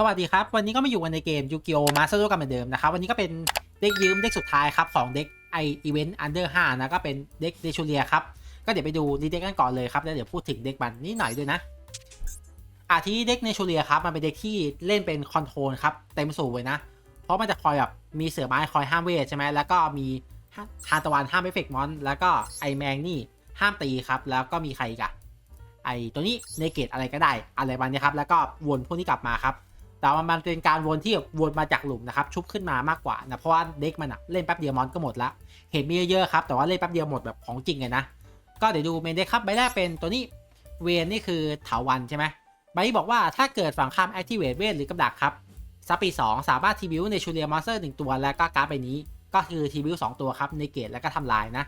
สวัสดีครับ วันนี้ก็มาอยู่กันในเกมยูกิโอมาสเตอร์กันเหมือนเดิมนะครับ วันนี้ก็เป็นเด็กยืมเด็กสุดท้ายครับของเด็กไออีเวนต์อันเดอร์ห้านะ ก็เป็นเด็กเดชูเลียครับ ก็เดี๋ยวไปดูดีเด็กกันก่อนเลยครับ แล้วเดี๋ยวพูดถึงเด็กมันนิดหน่อยด้วยนะอะทีเด็กเนชูเลียครับมันเป็นเด็กที่เล่นเป็นคอนโทรลครับเต็มสูบเลยนะ เพราะมันจะคอยแบบมีเสือไม้คอยห้ามเวทใช่ไหมแล้วก็มีทานตะวันห้ามเอฟเฟกมอนแล้วก็ไอแมงนี่ห้ามตีครับแล้วก็มีใครกอะไอตัวนี้เนเกตอะไรก็ได้อะไรประมาณนี้ครับแล้วก็วนพวกนี้กลับมาครับ แต่ว่ามันเป็นการวนที่วนมาจากหลุมนะครับชุบขึ้นมามากกว่านะเพราะว่าเด็กมันอะเล่นแป๊บเดียวมอนก็หมดละเห็นมีเยอะๆครับแต่ว่าเล่นแป๊บเดียวหมดแบบของจริงเลยนะก็เดี๋ยวดูเมนเด็กครับใบแรกเป็นตัวนี้เวนนี่คือถาวันใช่ไหมใบนี้บอกว่าถ้าเกิดฝั่งข้าม activate เวทหรือกับดักครับซับปี2สามารถทีบิวในชูเรียมอนสเตอร์หนึ่งตัว แล้วก็การ์ดใบนี้ก็คือทีบิวสองตัวครับในเกตแล้วก็ทำลายนะ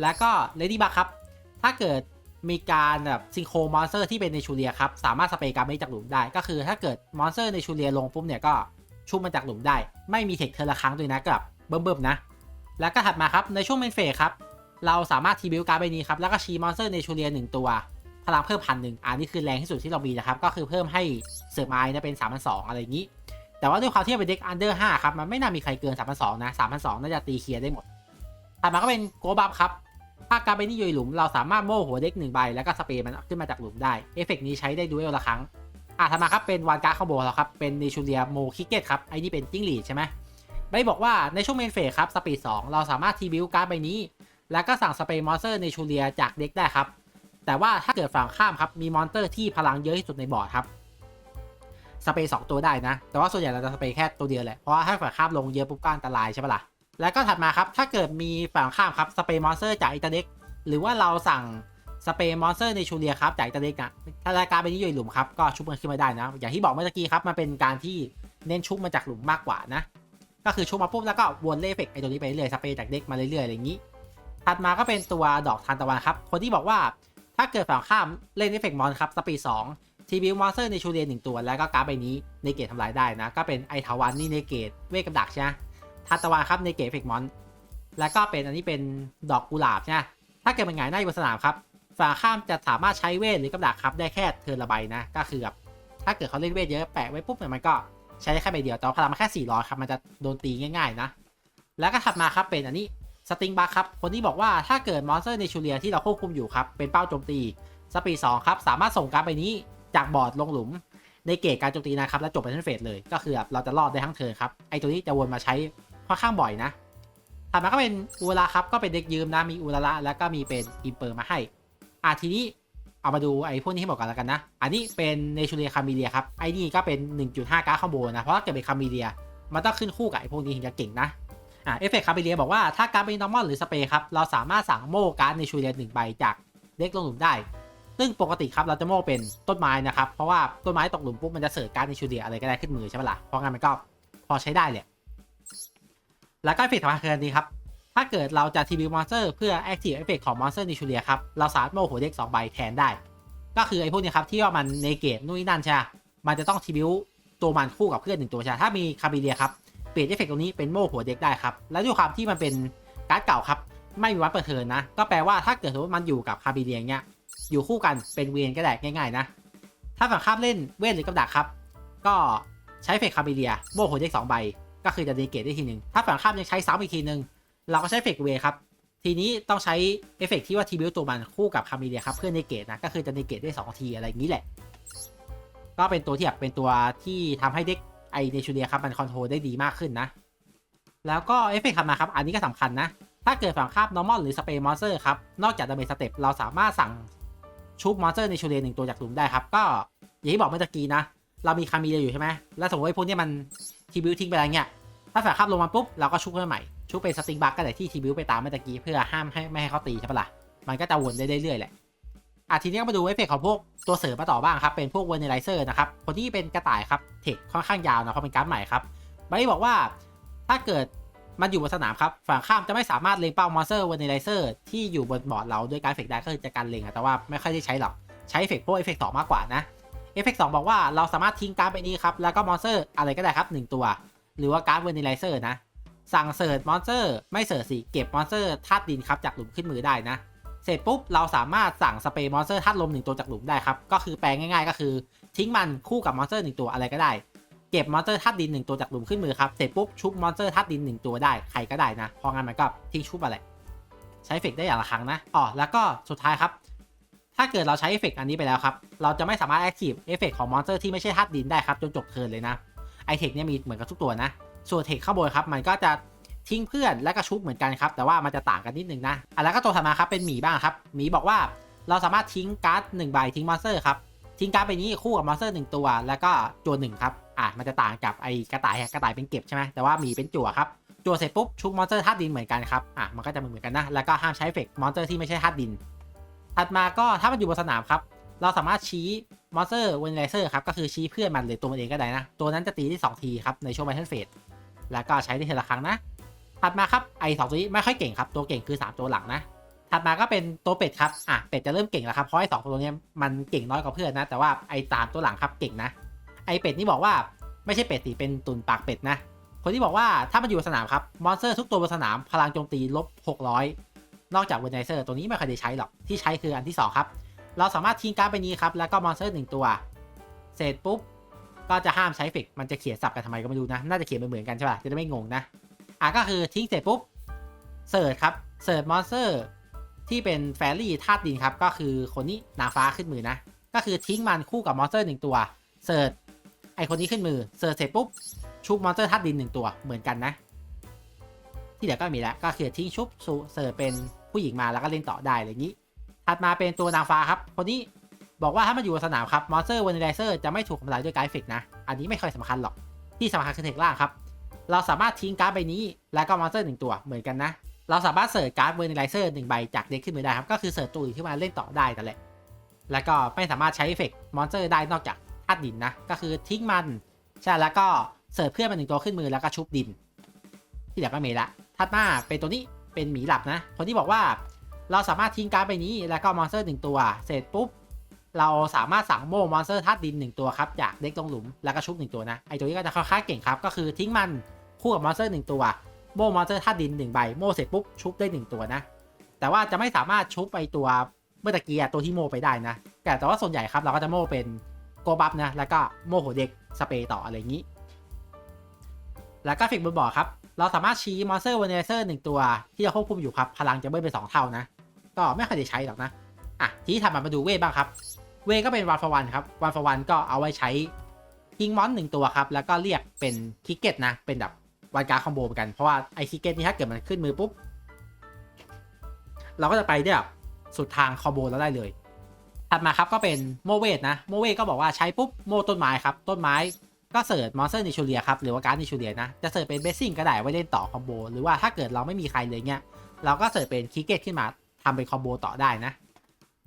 แล้วก็เลดี้บัคครับถ้าเกิด มีการแบบซิงโครมอนสเตอร์ที่เป็นในชูเรียครับ สามารถสเปรย์การ์ดไม่จากหลุมได้ ก็คือถ้าเกิดมอนสเตอร์ในชูเรียลงปุ๊บเนี่ยก็ชุบมาจากหลุมได้ ไม่มีเทคเทอร์ละครั้งด้วยนะกับเบิ่มๆนะ แล้วก็ถัดมาครับในช่วงเมนเฟสครับเราสามารถทีบิวการ์ดใบนี้ครับแล้วก็ชีมอนสเตอร์ในชูเรียหนึ่งตัวพลังเพิ่มพันหนึ่งอันนี้คือแรงที่สุดที่เรามีนะครับก็คือเพิ่มให้เสือไม้นะเป็น3 0 0อะไรอย่างนี้ แต่ว่าด้วยความที่เป็นเด็กอันเดอร์5ครับมันไม่น่ามีใครเกิน3 0 0นะ3 0 0น่าจะตีเคลียร์ได้หมดถัดมาก็เป็นโกบับครับ ถ้าการไปนี่อยู่ในหลุมเราสามารถโม่หัวเด็กหนึ่งใบแล้วก็สเปรย์มันขึ้นมาจากหลุมได้เอฟเฟกต์นี้ใช้ได้ด้วยละครั้งอะถัดมาครับเป็นวานการ์ดคอมโบเราครับเป็นเนชูเลียโมคิกเก็ตครับไอ้นี่เป็นจิ้งหรีดใช่ไหมใบบอกว่าในช่วงเมนเฟสครับสปีด2เราสามารถทีบิวการ์ดใบนี้ แล้วก็สั่งสเปรย์มอนสเตอร์เนชูเลียจากเด็กได้ครับแต่ว่าถ้าเกิดฝั่งข้ามครับมีมอนสเตอร์ที่พลังเยอะที่สุดในบอร์ดครับสเปรย์สองตัวได้นะ แต่ว่าส่วนใหญ่เราจะสเปรย์แค่ตัวเดียวแหละเพราะว่าถ้าฝั่งข้ามลงเยอะปุ๊บก็อันตรายใช่ปะล่ะ แล้วก็ถัดมาครับ ถ้าเกิดมีฝั่งข้ามครับสเปรย์มอนสเตอร์จากอิตาเด็กหรือว่าเราสั่งสเปรย์มอนสเตอร์ในชูเลียครับจากอิตาเด็กอะถ้ารายการเป็นนิยมหลุมครับก็ชุบมันขึ้นมาได้นะ อย่างที่บอกเมื่อกี้ครับมันเป็นการที่เน้นชุบมาจากหลุมมากกว่านะ ก็คือชุบมาปุ๊บแล้วก็วนเล่เฟกไอตัวนี้ไปเรื่อยสเปรย์จากเด็กมาเรื่อยๆอะไรอย่างนี้ ถัดมาก็เป็นตัวดอกทานตะวันครับ คนที่บอกว่าถ้าเกิดฝั่งข้ามเล่นเอฟเฟกมอนครับสปีดสองทีบิวมอนสเตอร์ในชูเรียนหนึ่งตัว แล้วก็การ์ดใบนี้ในเกตทำลายได้นะ ก็เป็นไอทาวันนี่ในเกตเวกับดักใช่ไหม ทานตะวันครับในเกตเฟเฟกมอน แล้วก็เป็นอันนี้เป็นดอกกุหลาบใช่ไหมถ้าเกิดมันหงายหน้าอยู่บนสนามครับฝั่งข้ามจะสามารถใช้เวทหรือกับดักครับได้แค่เทิร์นละใบนะ ก็คือแบบถ้าเกิดเขาเล่นเวทเยอะแปะไว้ปุ๊บเนี่ยมันก็ใช้ได้แค่ใบเดียวแต่พลังมันแค่400ครับมันจะโดนตีง่ายๆนะ แล้วก็ถัดมาครับเป็นอันนี้สติงบัคครับ คนที่บอกว่าถ้าเกิดมอนสเตอร์ในชูเลียที่เราควบคุมอยู่ครับ เป็นเป้าโจมตีสปีดสองครับ สามารถส่งการ์ดใบนี้จากบอร์ดลงหลุม ในเกตการโจมตีนะครับ แล้วจบไปทั้งเฟสเลย ก็คือแบบเราจะรอดได้ทั้งเทิร์นครับ ไอตัวนี้จะวนมาใช้ ค่อนข้างบ่อยนะถัดมาก็เป็นอูราครับก็เป็นเด็กยืมนะมีอูราละแล้วก็มีเป็นอิมเปอร์มาให้อะทีนี้เอามาดูไอ้พวกนี้ให้บอกกันแล้วกันนะ อันนี้เป็นเนชูเลียคามิเลียครับ ไอ้นี่ก็เป็น 1.5การ์ดคอมโบนะ เพราะถ้าเกิดเป็นคามิเลีย มันต้องขึ้นคู่กับไอ้พวกนี้ถึงจะเก่งนะ อ่าเอฟเฟกต์คามิเลียบอกว่าถ้าการ์ดเป็นนอร์มอลหรือสเปรย์ครับ เราสามารถสั่งโม่การ์ดในชูเลียหนึ่งใบจากเด็กลงหลุมได้ ซึ่งปกติครับเราจะโม่เป็นต้นไม้นะครับ เพราะว่าต้นไม้ตกหลุมปุ๊บมันจะเสิร์ชการ์ดในชูเลียอะไรก็ได้ขึ้นมือใช่ไหมล่ะ เพราะงั้นมันก็พอใช้ได้แหละ แล้วก็เอฟเฟกต์สำคัญคืออันนี้ครับ ถ้าเกิดเราจะทีบีมอนสเตอร์เพื่อ active effect ของมอนสเตอร์นิชูเลียครับ เราสามารถโม่หัวเด็ก2ใบแทนได้ ก็คือไอ้พวกนี้ครับที่ว่ามันในเกตนู่นนี่นั่นใช่ไหมมันจะต้องทีบิวตัวมันคู่กับเพื่อนหนึ่งตัวใช่ไหมถ้ามีคาบิเลียครับเปลี่ยนเอฟเฟกต์ตรงนี้เป็นโม่หัวเด็กได้ครับ แล้วด้วยความที่มันเป็นการ์ดเก่าครับไม่มีวันเปิดเทินนะ ก็แปลว่าถ้าเกิดสมมติมันอยู่กับคาบิเลียเนี้ยอยู่คู่กันเป็นเวียนก็ได้ง่ายๆนะ ถ้าฝั่งข้ามเล่นเวทหรือกับดักครับ ก็ใช้เฟกคาบิเลียโม่หัวเด็กสองใบ ก็คือจะดีเกตได้ทีหนึ่งถ้าฝั่งข้ามยังใช้ซ้ำอีกทีหนึ่งเราก็ใช้เฟกเวครับทีนี้ต้องใช้เอฟเฟกต์ที่ว่าทีบิวตัวมันคู่กับคามิเลียครับเพื่อเนเกตนะก็คือจะเนเกตได้2ทีอะไรอย่างนี้แหละ ก็เป็นตัวที่แบบเป็นตัวที่ทำให้เด็กไอเนชูเลียครับมันคอนโทรลได้ดีมากขึ้นนะ แล้วก็เอฟเฟกต์ถัดมาครับ อันนี้ก็สำคัญนะ ถ้าเกิดฝั่งข้าม normal หรือ spray monster ครับ นอกจากจะเป็นสเต็ปเราสามารถสั่งชุบมอนสเตอร์ในชูเลียหนึ่งตัวจากหลุมได้ครับ ก็อย่างที่บอกเมื่อกี้นะ เรามีคามิเลียอยู่ใช่ไหมแล้วสมมติว่าพวกนี้มัน ทีบิวทิ้งไปแล้วเนี่ยถ้าฝั่งข้ามลงมาปุ๊บเราก็ชุบขึ้นมาใหม่ชุบเป็นสติงบักก็ได้ที่ทีบิวไปตามเมื่อกี้เพื่อห้ามให้ไม่ให้เขาตีใช่ปะล่ะมันก็จะวนได้เรื่อยๆแหละอะทีนี้ก็มาดูเอฟเฟกต์ของพวกตัวเสริมมาต่อบ้างครับ เป็นพวกเวอร์เนไลเซอร์นะครับ คนที่เป็นกระต่ายครับ เทคค่อนข้างยาวนะเพราะเป็นการ์ดใหม่ครับบร์ทบอกว่าถ้าเกิดมันอยู่บนสนามครับ ฝั่งข้ามจะไม่สามารถเล็งเป้ามอนสเตอร์เวอร์เนไลเซอร์ที่อยู่บนบอร์ดเราด้วยการเฟกได้ก็คือจะการเล็งอะแต่ว่าไม่ค่อยได้ใช้หรอก ใช้เอฟเฟกพวกเอฟเฟกต์สอมากกว่านะ เอฟเฟกต์สองบอกว่าเราสามารถทิ้งการ์ดไปนี้ครับ แล้วก็มอนสเตอร์อะไรก็ได้ครับหนึ่งตัว หรือว่าการ์ดเวอร์เนไลเซอร์นะ สั่งเสิร์ชมอนสเตอร์ไม่เสิร์ชสิ เก็บมอนสเตอร์ธาตุดินครับจากหลุมขึ้นมือได้นะ เสร็จปุ๊บเราสามารถสั่งสเปรย์มอนสเตอร์ธาตุลมหนึ่งตัวจากหลุมได้ครับ ก็คือแปลงง่ายๆ ก็คือ ทิ้งมันคู่กับมอนสเตอร์หนึ่งตัวอะไรก็ได้ เก็บมอนสเตอร์ธาตุดินหนึ่งตัวจากหลุมขึ้นมือครับ เสร็จปุ๊บชุบมอนสเตอร์ธาตุดินหนึ่งตัวได้ ใครก็ได้นะพราะงั้นมันก็ทิ้งชุบอะไร ใช้เฟกได้อย่างละครั้งนะ อ๋อ แล้วก็สุดท้ายครับ ถ้าเกิดเราใช้เอฟเฟกต์อันนี้ไปแล้วครับ เราจะไม่สามารถแอคทีฟเอฟเฟกต์ของมอนสเตอร์ที่ไม่ใช่ธาตุดินได้ครับจนจบเทิร์นเลยนะไอเทคเนี่ยมีเหมือนกับทุกตัวนะ ส่วนเทคข้างบนครับ มันก็จะทิ้งเพื่อนและก็ชุบเหมือนกันครับ แต่ว่ามันจะต่างกันนิดนึงนะอะแล้วก็ตัวถัดมาครับเป็นหมีบ้างครับหมีบอกว่าเราสามารถทิ้งการ์ดหนึ่งใบทิ้งมอนสเตอร์ครับทิ้งการ์ดไปนี้คู่กับมอนสเตอร์หนึ่งตัว แล้วก็จั่วหนึ่งครับอะมันจะต่างกับไอกระต่ายกระต่ายเป็นเก็บใช่ไหมแต่ว่าหมีเป็นจั่วครับจั่วเสร็จปุ๊บชุบมอนสเตอร์ธาตุดินเหมือนกันครับอะมันก็จะเหมือนกันนะแล้วก็ห้ามใช้เอฟเฟกต์มอนสเตอร์ที่ไม่ใช่ธาตุดิน ถัดมาก็ถ้ามันอยู่บนสนามครับ เราสามารถชี้มอนสเตอร์เวนไลเซอร์ครับก็คือชี้เพื่อนมันหรือตัวมันเองก็ได้นะ ตัวนั้นจะตีได้สองทีครับในช่วงแบเทิลเฟสแล้วก็ใช้ได้ทีละครั้งนะถัดมาครับไอสองตัวนี้ไม่ค่อยเก่งครับตัวเก่งคือ 3 ตัวหลังนะถัดมาก็เป็นตัวเป็ดครับอะเป็ดจะเริ่มเก่งแล้วครับเพราะไอสองตัวนี้มันเก่งน้อยกว่าเพื่อนนะแต่ว่าไอสามตัวหลังครับเก่งนะ ไอเป็ดนี่บอกว่าไม่ใช่เป็ดสิเป็นตุนปากเป็ดนะคนที่บอกว่าถ้ามันอยู่บนสนามครับมอนสเตอร์ทุกตัวบนสนามพลังโจมตีลบ600 นอกจากเวนไนเซอร์ตัวนี้ไม่เคยได้ใช้หรอก ที่ใช้คืออันที่ 2 ครับ เราสามารถทิ้งการ์ดไปนี้ครับ แล้วก็มอนสเตอร์หนึ่งตัว เสร็จปุ๊บ ก็จะห้ามใช้เฟกมันจะเขียนสับกันทำไมก็ไม่รู้นะ น่าจะเขียนเหมือนกันใช่ป่ะ จะได้ไม่งงนะ อะก็คือทิ้งเสร็จปุ๊บ เสิร์ชครับ เสิร์ชมอนสเตอร์ที่เป็นแฟรี่ธาตุดินครับ ก็คือคนนี้นางฟ้าขึ้นมือนะ ก็คือทิ้งมันคู่กับมอนสเตอร์หนึ่งตัว เสิร์ชไอคนนี้ขึ้นมือ เสิร์ชเสร็จปุ๊บ ชุบมอนสเตอร์ธาตุดินหนึ่งตัว เหมือนกันนะ ที่เหลือก็มีแล้ว ก็คือทิ้งชุบเสิร์ชเป็น ผู้หญิงมาแล้วก็เล่นต่อได้อะไรอย่างนี้ ถัดมาเป็นตัวนางฟ้าครับ คนนี้บอกว่าถ้ามันอยู่บนสนามครับมอนสเตอร์วันไลเซอร์จะไม่ถูกทำลายด้วยการ์ดเฟกนะ อันนี้ไม่ค่อยสำคัญหรอก ที่สำคัญคือเทคล่างครับ เราสามารถทิ้งการ์ดใบนี้แล้วก็มอนสเตอร์หนึ่งตัวเหมือนกันนะ เราสามารถเสิร์ชการ์ดเวอร์นิไลเซอร์หนึ่งใบจากเด็กขึ้นมือได้ครับ ก็คือเสิร์ชตัวอื่นขึ้นมาเล่นต่อได้แต่แหละ แล้วก็ไม่สามารถใช้เอฟเฟกต์มอนสเตอร์ได้นอกจากธาตุดินนะ ก็คือทิ้งมัน ใช่ แล้วก็เสิร์ชเพื่อนมาหนึ่งตัวขึ้นมือแล้วก็ชุบดิน ที่เหลือก็เมละถัดมาเป็นตัวนี้ เป็นหมีหลับนะ คนที่บอกว่าเราสามารถทิ้งการ์ดใบนี้แล้วก็มอนสเตอร์หนึ่งตัว เสร็จปุ๊บ เราสามารถสั่งโม่มอนสเตอร์ธาตุดินหนึ่งตัวครับจากเด็กลงหลุมแล้วก็ชุบหนึ่งตัวนะไอตัวนี้ก็จะค่อนข้างเก่งครับก็คือทิ้งมันคู่กับมอนสเตอร์หนึ่งตัวโม่มอนสเตอร์ธาตุดินหนึ่งใบโม่เสร็จปุ๊บชุบได้หนึ่งตัวนะ แต่ว่าจะไม่สามารถชุบไปตัวเมื่อตะกี้ตัวที่โม่ไปได้นะแต่แต่ว่าส่วนใหญ่ครับเราก็จะโม่เป็นโกบัฟนะแล้วก็โม่หัวเด็กสเปรย์ต่ออะไรอย่างนี้ แล้วก็ฟิกบนบอร์ดครับ เราสามารถชี้มอนสเตอร์เวเนเซอร์หนึ่งตัว ที่เราควบคุมอยู่ครับ พลังจะเบิ้ลเป็นสองเท่านะ ก็ไม่เคยได้ใช้หรอกนะ อะ ทีนี้ถัดมามาดูเวทบ้างครับ เวทก็เป็นวันฟอร์วันครับวันฟอร์วันก็เอาไว้ใช้ทิ้งมอนหนึ่งตัวครับ แล้วก็เรียกเป็นคิกเก็ตนะ เป็นแบบวันการคอมโบเหมือนกัน เพราะว่าไอคิกเก็ตนี่ถ้าเกิดมันขึ้นมือปุ๊บ เราก็จะไปได้แบบสุดทางคอมโบแล้วได้เลย ถัดมาครับก็เป็นโมเวทนะ โมเวทก็บอกว่าใช้ปุ๊บโมต้นไม้ครับ ต้นไม้ ก็เสิร์ชมอนสเตอร์นิชูเลียครับหรือว่าการ์ดนิชูเลียนะ จะเสิร์ชเป็นเบสซิ่งก็ได้ไว้เล่นต่อคอมโบหรือว่าถ้าเกิดเราไม่มีใครเลยเงี้ยเราก็เสิร์ชเป็นคิกเก็ตขึ้นมาทำเป็นคอมโบต่อได้นะ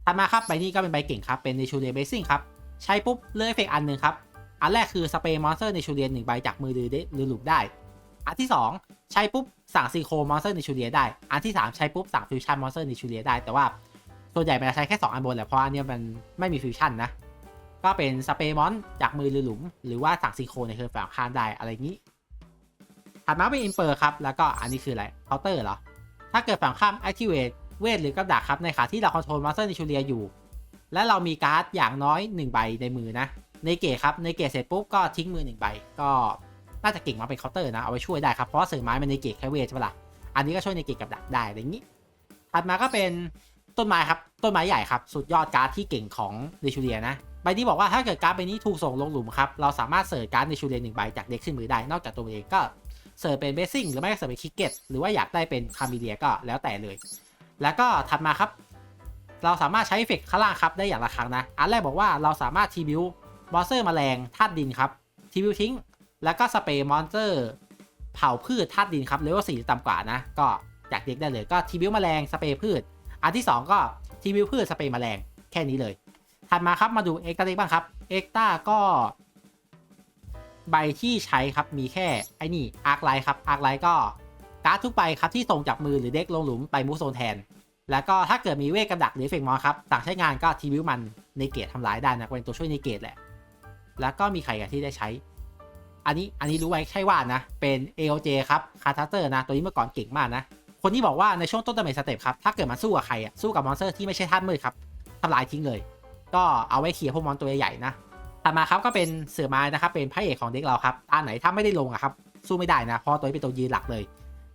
ถัดมาครับใบนี้ก็เป็นใบเก่งครับเป็นนิชูเลียเบสซิ่งครับใช้ปุ๊บเลือกเอฟเฟกต์อันหนึ่งครับอันแรกคือสเปรย์มอนสเตอร์นิชูเลียหนึ่งใบจากมือหรือหรือหลุมได้ อันที่ 2 ใช้ปุ๊บสั่งซีโคมอนสเตอร์นิชูเลียได้ อันที่ 3 ใช้ปุ๊บสั่งฟิวชั่นมอนสเตอร์นิชูเลียได้แต่ว่าส่วนใหญ่มันจะใช้แค่ 2 อันบนแหละเพราะอันนี้มันไม่มีฟิวชั่นนะ ก็เป็นสเปร์มอนจากมือหรือหลุม หรือว่าสั่งซีโคในเทิร์นฝั่งข้ามได้อะไรอย่างนี้ถัดมาเป็นอินเปอร์ครับ แล้วก็อันนี้คืออะไรเคาน์เตอร์เหรอ ถ้าเกิดฝั่งข้าม activate เวทหรือกับดักครับ ในขาที่เราคอนโทรลมอนสเตอร์นิชูเลียอยู่ และเรามีการ์ดอย่างน้อย 1 ใบในมือนะ ในเกตครับ ในเกตเสร็จปุ๊บก็ทิ้งมือ 1 ใบ ก็น่าจะเก่งมาเป็นเคาน์เตอร์นะ เอาไว้ช่วยได้ครับ เพราะว่าสื่อไม้มันในเกตแค่เวทใช่ปะล่ะ อันนี้ก็ช่วยในเกตกับดักได้อะไรอย่างนี้ ถัดมาก็เป็นต้นไม้ครับ ต้นไม้ใหญ่ครับ สุดยอดการ์ดที่เก่งของเดชูเลียนะ ใบนี้บอกว่าถ้าเกิดการ์ดใบนี้ถูกส่งลงหลุมครับ เราสามารถเสิร์ชการ์ดเดชูเลียหนึ่งใบจากเด็กขึ้นมือได้ นอกจากตัวเองก็เสิร์ชเป็นเบสซิ่งหรือไม่ก็เสิร์ชเป็นคิกเก็ตหรือว่าอยากได้เป็นคามิเลียก็แล้วแต่เลย แล้วก็ถัดมาครับ เราสามารถใช้เอฟเฟกต์ข้างล่างครับได้อย่างละครั้งนะ อันแรกบอกว่าเราสามารถทีบิวมอนสเตอร์แมลงธาตุดินครับทีบิวทิ้ง แล้วก็สเปรย์มอนสเตอร์เผาพืชธาตุดินครับเลเวลสี่ต่ำกว่านะ ก็จากเด็กได้เลยก็ทีบิวแมลงสเปรย์พืช อันที่ 2 ก็ทีบิวพืชสเปรย์แมลงแค่นี้เลย ถัดมาครับมาดูเอ็กตาเด็กบ้างครับเอ็กตาก็ใบที่ใช้ครับมีแค่ไอ้นี่อาร์คไลท์ครับอาร์คไลท์ก็การ์ดทุกใบครับที่ส่งจากมือหรือเด็กลงหลุมไปมูฟโซนแทน แล้วก็ถ้าเกิดมีเวทกำดักหรือเฟกมอครับต่างใช้งานก็ทีวิวมันในเกตทำลายได้นะเป็นตัวช่วยในเกตแหละ แล้วก็มีใครกันที่ได้ใช้ อันนี้อันนี้รู้ไว้ใช่ว่านะ เป็น AOJ ครับคาทัสเตอร์นะ ตัวนี้เมื่อก่อนเก่งมากนะ คนที่บอกว่าในช่วงต้นดาเมจสเต็ปครับถ้าเกิดมันสู้กับใครอะสู้กับมอนสเตอร์ที่ไม่ใช่ท่านมืดครับทำลายทิ้งเลย ก็เอาไว้เคลียร์พวกมอนตัวใหญ่ๆนะถัดมาครับก็เป็นเสือไม้นะครับเป็นพระเอกของเด็กเราครับอันไหนถ้าไม่ได้ลงอะครับสู้ไม่ได้นะเพราะตัวนี้เป็นตัวยืนหลักเลย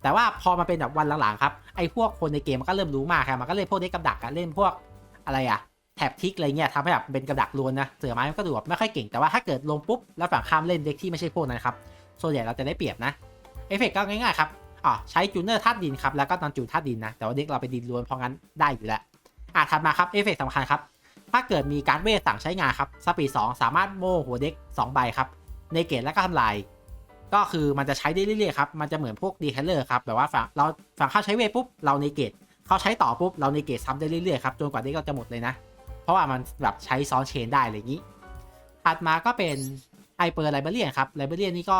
แต่ว่าพอมาเป็นแบบวันหลังๆครับไอ้พวกคนในเกมมันก็เริ่มรู้มากครับมันก็เล่นพวกเด็กกับดักเล่นพวกอะไรอะแถบทิกอะไรเงี้ยทำให้แบบเป็นกับดักล้วนนะเสือไม้มันก็ดูแบบไม่ค่อยเก่งแต่ว่าถ้าเกิดลงปุ๊บแล้วฝั่งข้ามเล่นเด็กที่ไม่ใช่พวกนั้นครับส่วนใหญ่เราจะได้เปรียบนะเอฟเฟกก็ง่ายๆครับอ๋อใช้จูเนอร์ธาตุดินครับแล้วก็นอนจูธาตุดินนะแต่ว่าเด็กเราไปนดินล้วนเพราะงั้นได้อยู่แล้วอะถัดมาครับเอฟเฟกสำคัญครับ ถ้าเกิดมีการเวทสั่งใช้งานครับสปีด2สามารถโม่หัวเด็ก 2 ใบครับ ในเกตและก็ทำลาย ก็คือมันจะใช้ได้เรื่อยๆครับ มันจะเหมือนพวกดีแคลเลอร์ครับ แบบว่าฝั่งเราฝั่งเข้าใช้เวทปุ๊บ เราในเกตเขาใช้ต่อปุ๊บ เราในเกตซ้ำได้เรื่อยๆครับ จนกว่าเด็กเราจะหมดเลยนะ เพราะว่ามันแบบใช้ซ้อนเชนได้อะไรอย่างนี้ ถัดมาก็เป็นไฮเปอร์ไลบรารีนครับ ไลบรารีนนี่ก็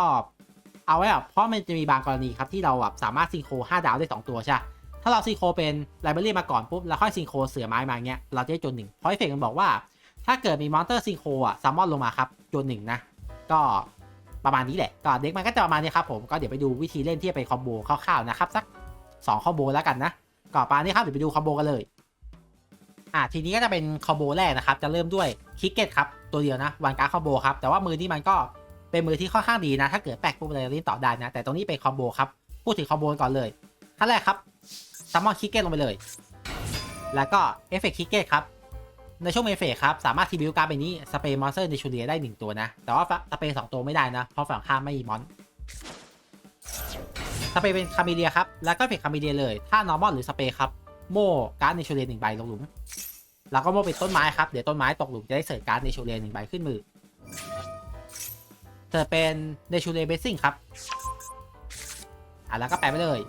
เอาไว้แบบเพราะมันจะมีบางกรณีครับที่เราแบบสามารถซิงโคร5ดาวได้ 2 ตัวใช่ ถ้าเราซิงโครเป็นไลบรารีมาก่อนปุ๊บแล้วค่อยซิงโครเสือไม้มาเงี้ยเราจะได้จนหนึ่งเพราะเอฟเฟกมันบอกว่า ถ้าเกิดมีมอนเตอร์ซิงโครอะซัมมอนลงมาครับจนหนึ่งนะ ก็ประมาณนี้แหละก็เด็กมันก็จะประมาณนี้ครับผมก็เดี๋ยวไปดูวิธีเล่นที่จะไปคอมโบคร่าวๆนะครับสัก2คอมโบแล้วกันนะก็ประมาณนี้ครับเดี๋ยวไปดูคอมโบกันเลยอะทีนี้ก็จะเป็นคอมโบแรกนะครับ จะเริ่มด้วยคิกเก็ตครับตัวเดียวนะวันการคอมโบครับแต่ว่ามือนี้มันก็เป็นมือที่ค่อนข้างดีนะ ถ้าเกิดแปลกปุ๊บเลยเล่นต่อได้นะ แต่ตรงนี้เป็นคอมโบครับพูดถึงคอมโบก่อนเลยขั้นแรกครับ ซัมมอนคิกเก็ตลงไปเลย แล้วก็เอฟเฟกต์คิกเก็ตครับ ในช่วงเอฟเฟกต์ครับ สามารถทีบิวการ์ดใบนี้สเปรย์มอนสเตอร์ในชูเลียได้ 1 ตัวนะ แต่ว่าสเปรย์2ตัวไม่ได้นะ เพราะฝั่งข้ามไม่มีมอนสเปรย์เป็นคาเมเลียครับ แล้วก็เฟกคาเมเลียเลย ถ้านอร์มอลหรือสเปรย์ครับ โม่การ์ดในชูเลียหนึ่งใบลงหลุม แล้วก็โม่เป็นต้นไม้ครับ เดี๋ยวต้นไม้ตกหลุมจะได้เสิร์ฟการ์ดในชูเลียหนึ่งใบขึ้นมือเสิร์ฟเป็นในชูเลียเบสซิ่งครับ อะแล้วก็แปะไปเลย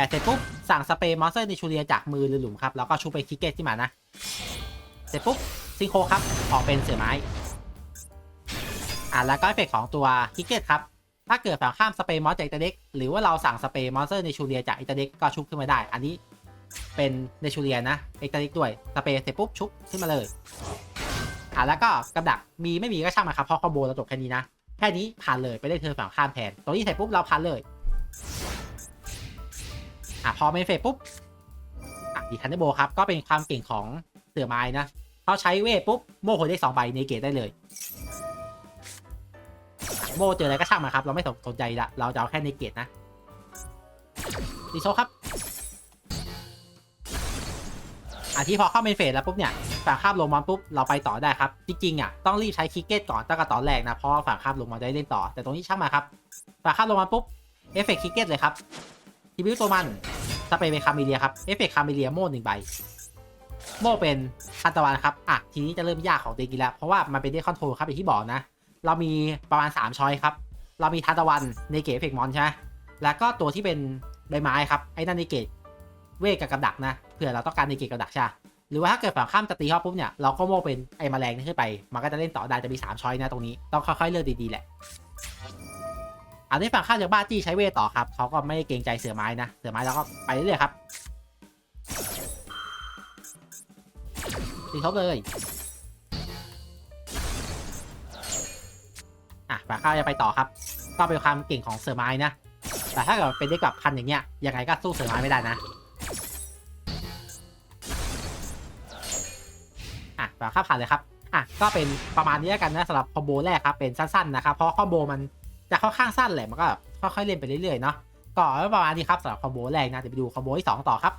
แปะเสร็จปุ๊บสั่งสเปรย์มอนสเตอร์ในชูเลียจากมือหรือหลุมครับแล้วก็ชูไปคิกเก็ตที่มานะ เสร็จปุ๊บซิงโครครับออกเป็นเสือไม้อะแล้วก็เอฟเฟกของตัวคิกเก็ตครับถ้าเกิดฝั่งข้ามสเปรย์มอนจากอิตาเด็กหรือว่าเราสั่งสเปรย์มอนสเตอร์ในชูเลียจากอิตาเด็กก็ชุบขึ้นมาได้ อันนี้เป็นในชูเลียนะอิตาเด็กด้วยสเปรย์เสร็จปุ๊บชุบขึ้นมาเลยอะแล้วก็กับดักมีไม่มีก็ช่างมันครับเพราะคอมโบเราจบแค่นี้นะแค่นี้ผ่านเลยไปได้เธอฝั่งข้ามแทนตรงนี้เสร็จปุ๊บเราผ่านเลย อะพอเมนเฟสปุ๊บอะดีคันเดโบครับ ก็เป็นความเก่งของเสือไม้นะเขาใช้เวทปุ๊บโม่โหได้สองใบในเกตได้เลย โม่เจออะไรก็ช่างมาครับ เราไม่สนใจละเราจะเอาแค่ในเกตนะดีโซครับอะที่พอเข้าเมนเฟสแล้วปุ๊บเนี่ยฝั่งข้ามลงมาปุ๊บเราไปต่อได้ครับ จริงๆอะต้องรีบใช้คิกเก็ตก่อนตั้งแต่ตอนแรกนะเพราะว่าฝั่งข้ามลงมาได้เล่นต่อ แต่ตรงนี้ช่างมาครับฝั่งข้ามลงมาปุ๊บเอฟเฟกต์คิกเก็ตเลยครับ ทีบิวตัวมันสเปรย์เป็นคาเมเลียครับ เอฟเฟกต์คาเมเลียโม่หนึ่งใบ โม่เป็นทันตะวันครับ อะ ทีนี้จะเริ่มยากของเดกิแล้วเพราะว่ามันเป็นเดคอนโทรลครับอย่างที่บอกนะ เรามีประมาณ 3 ช้อยครับ เรามีทันตะวันในเกตเอฟเฟกต์มอนใช่ไหมแล้วก็ตัวที่เป็นใบไม้ครับ ไอ้นั่นในเกตเวทกับกับดักนะ เผื่อเราต้องการในเกตกับดักใช่หรือว่าถ้าเกิดฝั่งข้ามจะตีเข้าปุ๊บเนี่ย เราก็โม่เป็นไอ้แมลงนี่ขึ้นไป มันก็จะเล่นต่อได้จะมี 3ช้อยนะตรงนี้ ต้องค่อยๆเลือกดีๆแหละ อันนี้ฝั่งข้ามจากบ้าจี้ใช้เวทต่อครับเขาก็ไม่เกรงใจเสือไม้นะ เสือไม้แล้วก็ไปเรื่อยๆครับตีเขาเลย อะฝั่งข้ามจะไปต่อครับ ก็เป็นความเก่งของเสือไม้นะ แต่ถ้าเกิดเป็นได้กับพันอย่างเงี้ย ยังไงก็สู้เสือไม้ไม่ได้นะ อะฝั่งข้าผ่านเลยครับ อะ ก็เป็นประมาณนี้แล้วกันนะสำหรับคอมโบแรกครับ เป็นสั้นๆนะครับ เพราะคอมโบมัน จะค่อนข้างสั้นแหละมันก็ค่อยๆเล่นไปเรื่อยๆเนาะก็ประมาณนี้ครับสำหรับคอมโบแรกนะเดี๋ยวไปดูคอมโบที่2ต่อครับ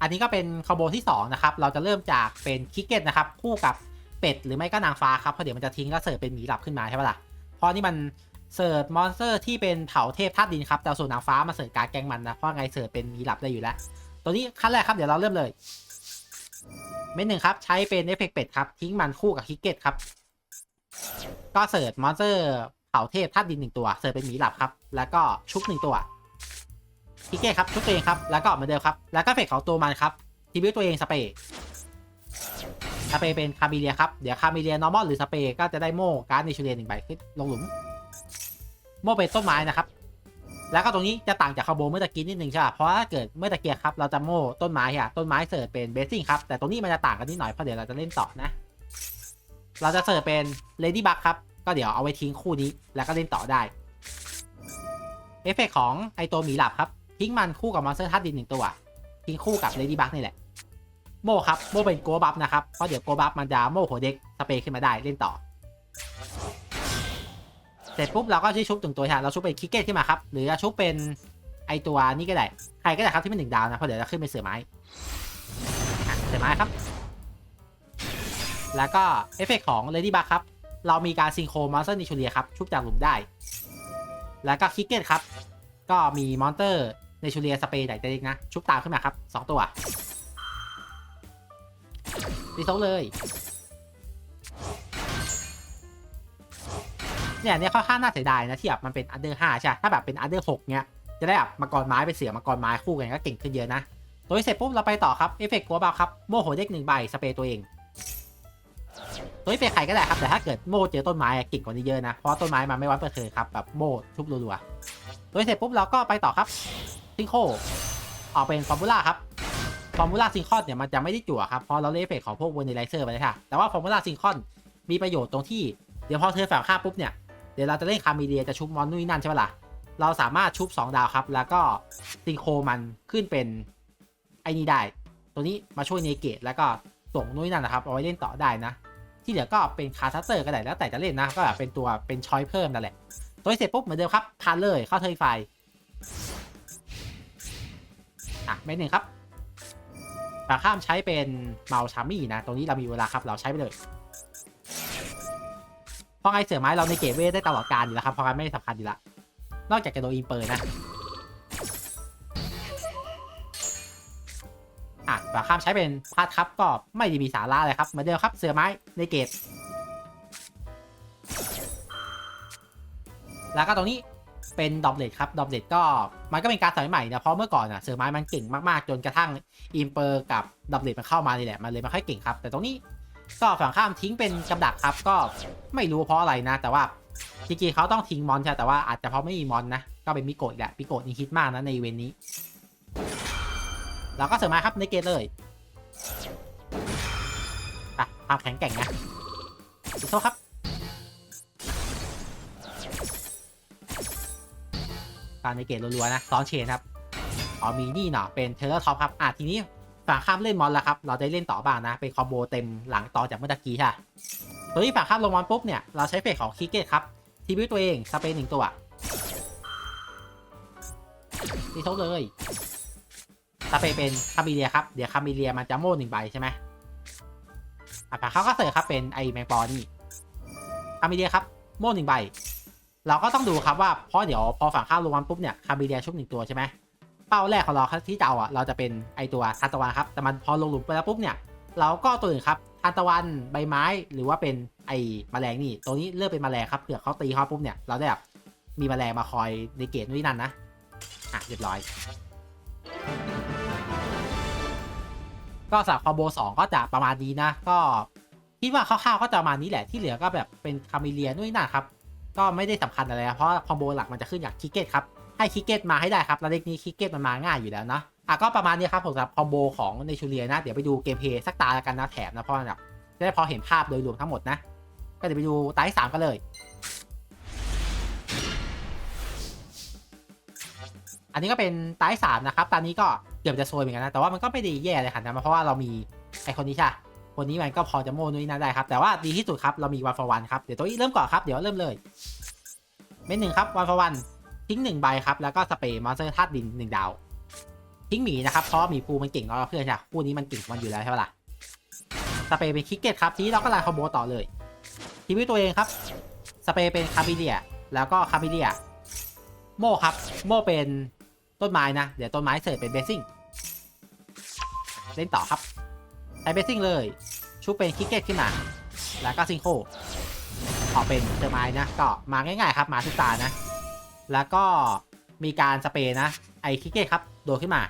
อันนี้ก็เป็นคอมโบที่2นะครับเราจะเริ่มจากเป็นคิกเก็ตนะครับคู่กับเป็ดหรือไม่ก็นางฟ้าครับเพราะเดี๋ยวมันจะทิ้งก็เสิร์ฟเป็นหมีหลับขึ้นมาใช่ปะล่ะเพราะนี่มันเสิร์ฟมอนสเตอร์ที่เป็นเผาเทพธาตุดินครับแต่ส่วนนางฟ้ามาเสิร์ฟการแกงมันนะเพราะไงเสิร์ฟเป็นหมีหลับได้อยู่แล้ว ตัวนี้ขั้นแรกครับเดี๋ยวเราเริ่มเลยเม็ดหนึ่งครับใช้เป็นเอฟเฟกเป็ดครับทิ้งมันคู่กับคิกเก็ตครับก็เสิร์ฟมอนสเตอร์ เผาเทพธาตุดินหนึ่งตัวเสิร์ฟเป็นหมีหลับครับ แล้วก็ชุบหนึ่งตัวคิกเก้ครับชุบตัวเองครับแล้วก็เหมือนเดิมครับแล้วก็เฟกของตัวมันครับทีบิวตัวเองสเปรย์สเปรย์เป็นคาบิเลียครับเดี๋ยวคาบิเลียนอร์มอลหรือสเปรย์ก็จะได้โม่การ์ดในชูเรียนหนึ่งใบขึ้นลงหลุม โม่เป็นต้นไม้นะครับ แล้วก็ตรงนี้จะต่างจากคาโบเมื่อตะกี้นิดนึงใช่ป่ะเพราะถ้าเกิดเมื่อตะเกียครับเราจะโม่ต้นไม้อะต้นไม้เสิร์ฟเป็นเบสซิ่งครับแต่ตรงนี้มันจะต่างกันนิดหน่อยเพราะเดี๋ยวเราจะเล่นต่อนะ เราจะเสิร์ฟเป็นเลดี้บัคครับ ก็เดี๋ยวเอาไว้ทิ้งคู่นี้ แล้วก็เล่นต่อได้ เอฟเฟกของไอตัวหมีหลับครับ ทิ้งมันคู่กับมอนสเตอร์ธาตุดินหนึ่งตัว ทิ้งคู่กับเลดี้บัคนี่แหละ โม่ครับ โม่เป็นโกบัฟนะครับ เพราะเดี๋ยวโกบัฟมันจะโม่หัวเด็กสเปรย์ขึ้นมาได้เล่นต่อ เสร็จปุ๊บเราก็ที่ชุบถึงตัวค่ะเราชุบเป็นคิกเก็ตขึ้นมาครับ หรือจะชุบเป็นไอตัวนี้ก็ได้ ใครก็ได้ครับที่เป็นหนึ่งดาวนะ เพราะเดี๋ยวจะขึ้นเป็นเสือไม้เสือไม้ครับ แล้วก็เอฟเฟกของ Lady Bug ครับ เรามีการซิงโครมอนสเตอร์นิชูเลียครับชุบจากหลุมได้ แล้วก็คิกเก็ตครับ ก็มีมอนเตอร์ในชูเลียสเปรย์ใหญ่เล็กนะ ชุบตามขึ้นมาครับสองตัวตีโซเลย เนี่ยเนี่ยค่อนข้างน่าเสียดายนะที่แบบมันเป็นอันเดอร์ห้าใช่ ถ้าแบบเป็นอันเดอร์หกเนี้ยจะได้แบบมังกรไม้ไปเสียมังกรไม้คู่กันก็เก่งขึ้นเยอะนะ ตัวนี้เสร็จปุ๊บเราไปต่อครับ เอฟเฟกต์กัวบาครับ โมโหเด็กหนึ่งใบสเปรย์ตัวเอง ตัวนี้เป็นใครก็ได้ครับ แต่ถ้าเกิดโม่เจอต้นไม้อะเก่งกว่านี้เยอะนะ เพราะต้นไม้มันไม่วัดเปอร์เซ็นต์ครับแบบโม่ทุบรัวๆตัวนี้เสร็จปุ๊บเราก็ไปต่อครับซิงโคออกเป็นฟอร์มูล่าครับฟอร์มูล่าซิงคอนเนี่ยมันจะไม่ได้จั่วครับเพราะเราเล่นเฟกของพวกเวอร์นิไลเซอร์ไปเลยค่ะ แต่ว่าฟอร์มูล่าซิงคอนมีประโยชน์ตรงที่เดี๋ยวพอเธอฝังข้าปุ๊บเนี่ยเดี๋ยวเราจะเล่นคามิเลียจะชุบมอนนู่นนั่นใช่ไหมล่ะเราสามารถชุบ 2 ดาวครับ แล้วก็ซิงโคมันขึ้นเป็นไอ้นี่ได้ ตัวนี้มาช่วยเนเกตแล้วก็ส่งนู่นนั่นนะครับเอาไว้เล่นต่อได้นะ ที่เหลือก็เป็นคาร์ทัตเตอร์ก็ได้แล้วแต่จะเล่นนะก็แบบเป็นตัวเป็นชอยเพิ่มนั่นแหละตัวเสร็จปุ๊บเหมือนเดิมครับพานเลยเข้าเทอร์ไฟอะเม็ดหนึ่งครับฝาข้ามใช้เป็นเมาชามี่นะ ตรงนี้เรามีเวลาครับเราใช้ไปเลยพราะไงเสือไม้เราในเกตเวทได้ตลอดการอยู่แล้วครับเพราะงั้นไม่สำคัญอยู่ละนอกจากจะโดนอินเปอร์นะ อะฝาข้ามใช้เป็นพาดครับก็ไม่ได้มีสาระเลยครับเหมือนเดิมครับเสือไม้ในเกตแล้วก็ตรงนี้เป็นดอบเลดครับดอบเลดก็มันก็เป็นการสมัยใหม่นะเพราะเมื่อก่อนอะเสือไม้มันเก่งมากๆ จนกระทั่งอินเปอร์กับดอบเลดมันเข้ามานี่แหละมันเลยไม่ค่อยเก่งครับ แต่ตรงนี้ก็ฝั่งข้ามทิ้งเป็นกำดักครับก็ไม่รู้เพราะอะไรนะ แต่ว่าจริงๆเขาต้องทิ้งมอนใช่แต่ว่าอาจจะเพราะไม่มีมอนนะก็เป็นมิโกะอีกแหละมิโกะนี่ฮิตมากนะในเวนนี้ เราก็เสริมมาครับในเกตเลยอะความแข็งแกร่งนะโทษครับตามในเกตรัวๆนะซ้อนเชนครับอ๋อมีนี่เนาะเป็นเทเลอร์ท็อปครับอะทีนี้ฝั่งข้ามเล่นมอนแล้วครับ เราได้เล่นต่อบ้างนะ เป็นคอมโบเต็มหลังต่อจากเมื่อกี้ค่ะ ตัวนี้ฝั่งข้ามลงมอนปุ๊บเนี่ย เราใช้เฟสของคิกเกตครับ ทีวิวตัวเอง สเปนหนึ่งตัวตีโทษเลย สเปเป็นคามิเลียครับ เดี๋ยวคามิเลียมันจะโม่หนึ่งใบใช่ไหมอะฝั่งเขาก็เสิร์ฟครับเป็นไอแมงปอนี่คามิเลียครับ โม่หนึ่งใบ เราก็ต้องดูครับว่าเพราะเดี๋ยวพอฝั่งข้ามลงวันปุ๊บเนี่ยคามิเลียชุบหนึ่งตัวใช่ไหมเป้าแรกของเราที่จะเอาอะเราจะเป็นไอตัวทานตะวันครับ แต่มันพอลงหลุมไปแล้วปุ๊บเนี่ย เราก็ตัวอื่นครับทานตะวันใบไม้หรือว่าเป็นไอแมลงนี่ ตัวนี้เลือกเป็นแมลงครับเผื่อเขาตีเขาปุ๊บเนี่ยเราได้แบบมีแมลงมาคอยในเกตนู่นนนั่นนะอะเรียบร้อย ก็สำหรับคอมโบ2ก็จะประมาณนี้นะ ก็คิดว่าคร่าวๆก็จะประมาณนี้แหละที่เหลือก็แบบเป็นคามิเลียนู่นนั่นครับ ก็ไม่ได้สำคัญอะไรเพราะคอมโบหลักมันจะขึ้นจากคิกเก็ตครับ ให้คิกเก็ตมาให้ได้ครับแล้วเด็กนี้คิกเก็ตมันมาง่ายอยู่แล้วนะอะก็ประมาณนี้ครับผมสำหรับคอมโบของในชูเลียนะ เดี๋ยวไปดูเกมเพลย์สักตาแล้วกันนะแถมนะเพราะแบบจะได้พอเห็นภาพโดยรวมทั้งหมดนะ ก็เดี๋ยวไปดูตาที่สามกันเลย อันนี้ก็เป็นตาที่สามนะครับตอนนี้ก็ กือบจะซวยเหมือนกันนะ แต่ว่ามันก็ไม่ได้แย่เลยค่ะนะเพราะว่าเรามีไอคนนี้ใช่คนนี้มันก็พอจะโม่นู่นนนั่นได้ครับ แต่ว่าดีที่สุดครับ เรามีวันฟอร์วันครับ เดี๋ยวตัวนี้เริ่มก่อนครับ เดี๋ยวเริ่มเลย เม็ดหนึ่งครับวันฟอร์วันทิ้งหนึ่งใบครับ แล้วก็สเปรย์มอนสเตอร์ธาตุดินหนึ่งดาว ทิ้งหมีนะครับ เพราะหมีภูมันเก่งกว่าเพื่อนใช่คู่นี้มันเก่งมันอยู่แล้วใช่ปะล่ะ สเปรย์เป็นคิกเก็ตครับ ทีนี้เราก็ไล่คอมโบต่อเลยทีวิวตัวเองครับ สเปรย์เป็นคาบิเลีย แล้วก็คาบิเลีย โม่ครับ โม่เป็นต้นไม้นะ เดี๋ยวต้นไม้เสิร์ฟเป็นเบสซิ่ง เล่นต่อครับใช้เบสซิ่งเลย ชุบเป็นคิกเก็ตขึ้นมา แล้วก็ซิงโคออเป็นเซอร์ไม้นะ ก็มาง่ายๆครับ มาทุกตานะ แล้วก็มีการสเปรย์นะ ไอคิกเก็ตครับ โดดขึ้นมา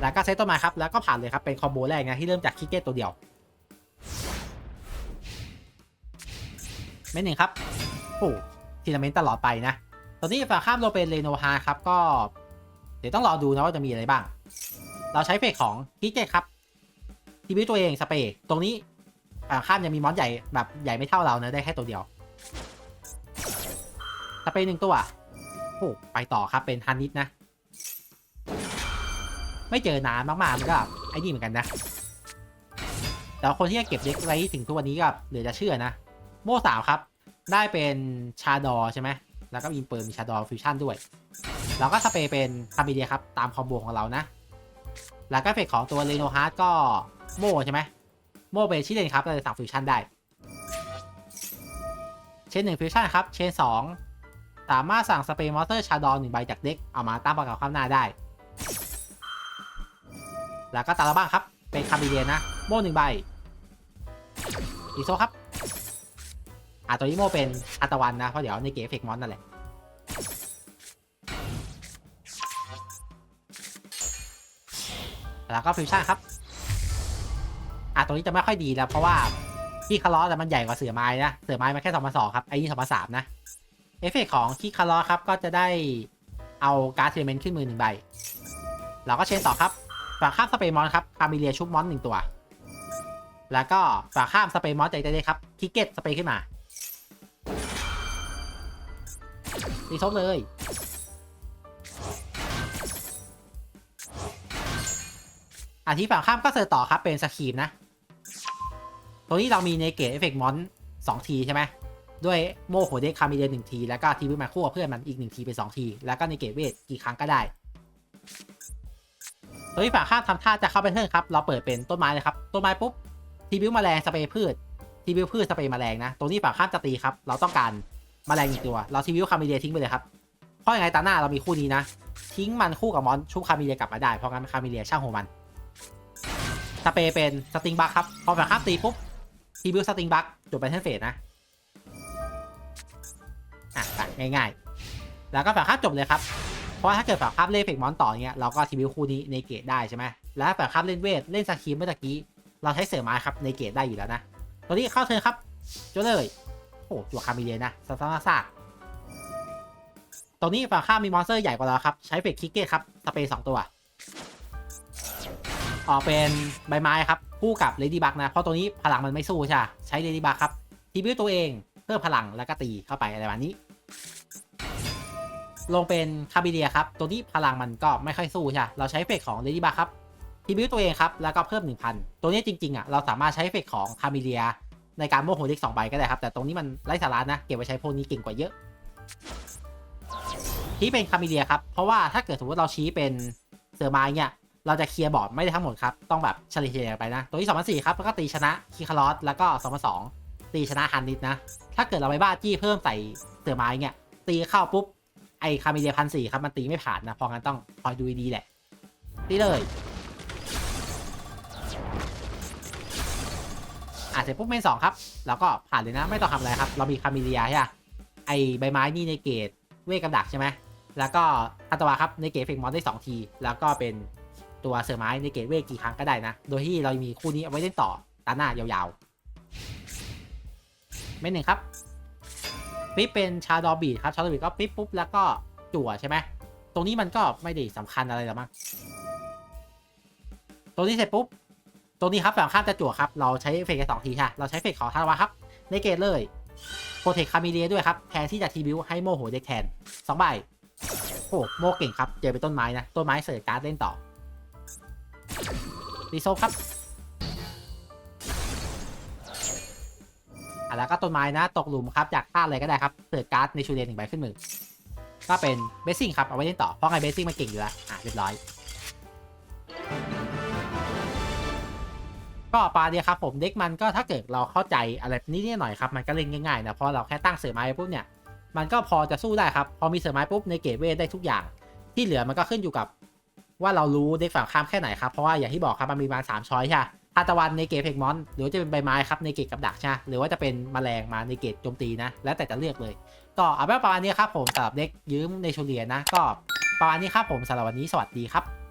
แล้วก็เซตต้นไม้ครับ แล้วก็ผ่านเลยครับ เป็นคอมโบแรกนะที่เริ่มจากคิกเก็ตตัวเดียวไม่หนึ่งครับโอ้ทีนาเมนต์ตลอดไปนะ ตอนนี้ฝั่งข้ามเราเป็นเรโนฮาครับ ก็ เดี๋ยวต้องรอดูนะว่าจะมีอะไรบ้าง เราใช้เฟกของคิกเกตครับทีวิตัวเองสเปรย์ตรงนี้ฝั่งข้ามยังมีมอนใหญ่แบบใหญ่ไม่เท่าเรานะได้แค่ตัวเดียวสเปรย์หนึ่งตัวโอ้ไปต่อครับเป็นฮันนิดนะ ไม่เจอนานมากๆมันก็ไอ้นี่เหมือนกันนะ แต่คนที่จะเก็บเด็กไว้ถึงทุกวันนี้ก็เหลือจะเชื่อนะ โม่สามครับ ได้เป็นชาดอใช่ไหมแล้วก็มีเปิดมีชาดอฟิวชั่นด้วยแล้วก็สเปรย์เป็นคามิเดียครับ ตามคอมโบของเรานะ แล้วก็เฟกของตัวเรโนฮาร์ดก็โม่ใช่ไหมโม่เป็นชิ้นเลนครับเราจะสั่งฟิวชั่นได้ เชนหนึ่งฟิวชั่นครับ เชนสองสามารถสั่งสเปรย์มอสเตอร์ชาดอนหนึ่งใบจากเด็กเอามาตั้งประกับข้างหน้าได้ แล้วก็ตาละบ้างครับ เป็นคามิเดียนะ โม่หนึ่งใบ อีโซครับอะตัวนี้โม่เป็นอัตวันนะ เพราะเดี๋ยวในเกมเฟกมอนนั่นแหละ แล้วก็ฟิวชั่นครับ อะตัวนี้จะไม่ค่อยดีแล้วเพราะว่าคีคาร์ลอแต่มันใหญ่กว่าเสือไม้นะ เสือไม้มันแค่สองพันสองครับ ไอ้นี่สองพันสามนะ เอฟเฟกของคีคาร์ลอครับก็จะได้เอาการ์ดเทเลเมนต์ขึ้นมือหนึ่งใบ เราก็เชนต่อครับฝั่งข้ามสเปรย์มอนครับคามิเลียชุบมอนหนึ่งตัว แล้วก็ฝั่งข้ามสเปรย์มอนใจได้ครับคิกเก็ตสเปรย์ขึ้นมาตีซบเลย อาที่ฝั่งข้ามก็เสิร์ต่อครับเป็นสกีมนะตรงนี้เรามีในเกตเอฟเฟกต์มอนสองทีใช่ไหมด้วยโม่หัวเด็กคามิเลียหนึ่งที แล้วก็ทีวิมาคู่กับเพื่อนมันอีกหนึ่งทีเป็นสองที แล้วก็ในเกตเวทกี่ครั้งก็ได้ ตัวที่ฝั่งข้ามทำท่าจะเข้าไปเทิร์นครับ เราเปิดเป็นต้นไม้เลยครับ ต้นไม้ปุ๊บทีบิวแมลงสเปรย์พืชทีบิวพืชสเปรย์แมลงนะตรงนี้ฝั่งข้ามจะตีครับ เราต้องการแมลงอีกตัว เราทีบิวคามิเลียทิ้งไปเลยครับเพราะยังไงตาหน้าเรามีคู่นี้นะ ทิ้งมันคู่กับมอนชุบคามิเลียกลับมาได้ เพราะงั้นคามิเลียช่างหัวมัน สเปร์เป็นสติงบัคครับพอฝั่งข้ามตีปุ๊บทีบิวสติงบัคจบไปเทิร์นเฟสนะอะไปง่ายๆ แล้วก็ฝั่งข้ามจบเลยครับ เพราะถ้าเกิดฝั่งข้ามเล่นเฟกมอนต่อเนี้ยเราก็ทีวิวคู่นี้ในเกตได้ใช่ไหมแล้วฝั่งข้ามเล่นเวทเล่นสกีมเมื่อตะกี้ เราใช้เสือไม้ครับในเกตได้อยู่แล้วนะตัวนี้เข้าเทิร์นครับจบเลยโอ้จัวคามิเลียนะซาซาซาตรงนี้ฝั่งข้ามมีมอนสเตอร์ใหญ่กว่าเราครับ ใช้เฟกคิกเกตครับ สเปร์สองตัว ออกเป็นใบไม้ครับคู่กับเลดี้บักนะ เพราะตัวนี้พลังมันไม่สู้ใช่ใช้เลดี้บักครับทีวิวตัวเองเพิ่มพลังแล้วก็ตีเข้าไปอะไรแบบนี้ ลงเป็นคาบิเลียครับ ตัวนี้พลังมันก็ไม่ค่อยสู้ใช่เราใช้เฟกของเลดี้บัคครับทีบิวตัวเองครับแล้วก็เพิ่ม 1000 ตัวนี้จริงๆอะเราสามารถใช้เฟกของคาบิเลียในการโมโหเด็กสองใบก็ได้ครับ แต่ตรงนี้มันไร้สาระนะ เก็บไว้ใช้พวกนี้เก่งกว่าเยอะ ที่เป็นคาบิเลียครับ เพราะว่าถ้าเกิดสมมติเราชี้เป็นเสือไม้เนี่ย เราจะเคลียร์บอร์ดไม่ได้ทั้งหมดครับ ต้องแบบเฉลี่ยไปนะ ตัวที่2004ครับแล้วก็ตีชนะคีคาร์ลอสแล้วก็2 0 2ตีชนะฮันนิดนะ ถ้าเกิดเราไปบ้าจี้เพิ่มใส่เสือไม้เนี่ยตีเข้าปุ๊บไอคาเมเลียพันสี่ครับมันตีไม่ผ่านนะพราะงั้นต้องคอยดูดีแหละ ตีเลยอะเสร็จปุ๊บเมนสองครับแล้วก็ผ่านเลยนะไม่ต้องทำอะไรครับ เรามีคาเมเลียใช่ไหมไอใบไม้นี่ในเกตเวทกับดักใช่ไหมแล้วก็อัตวาครับในเกตเฟกมอนได้ 2 ที แล้วก็เป็น ตัวเสือไม้ในเกตเวทกี่ครั้งก็ได้นะ โดยที่เรามีคู่นี้เอาไว้เล่นต่อตาหน้ายาวๆไม่หนึ่งครับปิ๊บเป็นชาดอบีดครับชาดอบีดก็ปิ๊บปุ๊บแล้วก็จั่วใช่ไหมตรงนี้มันก็ไม่ได้สำคัญอะไรหรอกมั้งตรงนี้เสร็จปุ๊บตรงนี้ครับฝั่งข้ามจะจั่วครับ เราใช้เฟกแค่สองทีค่ะ เราใช้เฟกของทาวาครับ ในเกตเลยโปรเทคคามิเลียด้วยครับ แทนที่จะทีบิวให้โมโหเด็กแทนสองใบโอ้โมเก่งครับ เจอเป็นต้นไม้นะ ต้นไม้เสิร์ฟการ์ดเล่นต่อ รีโซครับอะแล้วก็ต้นไม้นะตกหลุมครับจากท่าอะไรก็ได้ครับเสิร์ฟการ์ดในชูเดนหนึ่งใบขึ้นมือ ก็เป็นเบสซิ่งครับเอาไว้เล่นต่อเพราะไงเบสซิ่งมันเก่งอยู่แล้วอะเรียบร้อย ก็ปลาเดียครับผมเด็กมันก็ถ้าเกิดเราเข้าใจอะไรนิดๆหน่อยครับมันก็เล่นง่ายๆนะเพราะเราแค่ตั้งเสือไม้ปุ๊บเนี่ยมันก็พอจะสู้ได้ครับ พอมีเสือไม้ปุ๊บในเกตเวทได้ทุกอย่าง ที่เหลือมันก็ขึ้นอยู่กับ ว่าเรารู้เด็กฝั่งข้ามแค่ไหนครับ เพราะว่าอย่างที่บอกครับมันมีมาสามช้อยใช่ไหมทานตะวันในเกตเพกมอน หรือจะเป็นใบไม้ครับในเกตกับดักใช่ไหมหรือว่าจะเป็นแมลงมาในเกตโจมตีนะ แล้วแต่จะเลือกเลย ก็เอาเป็นว่าประมาณนี้ครับผมสำหรับเด็กยืมในชูเลียนะ ก็ประมาณนี้ครับผมสำหรับวันนี้สวัสดีครับ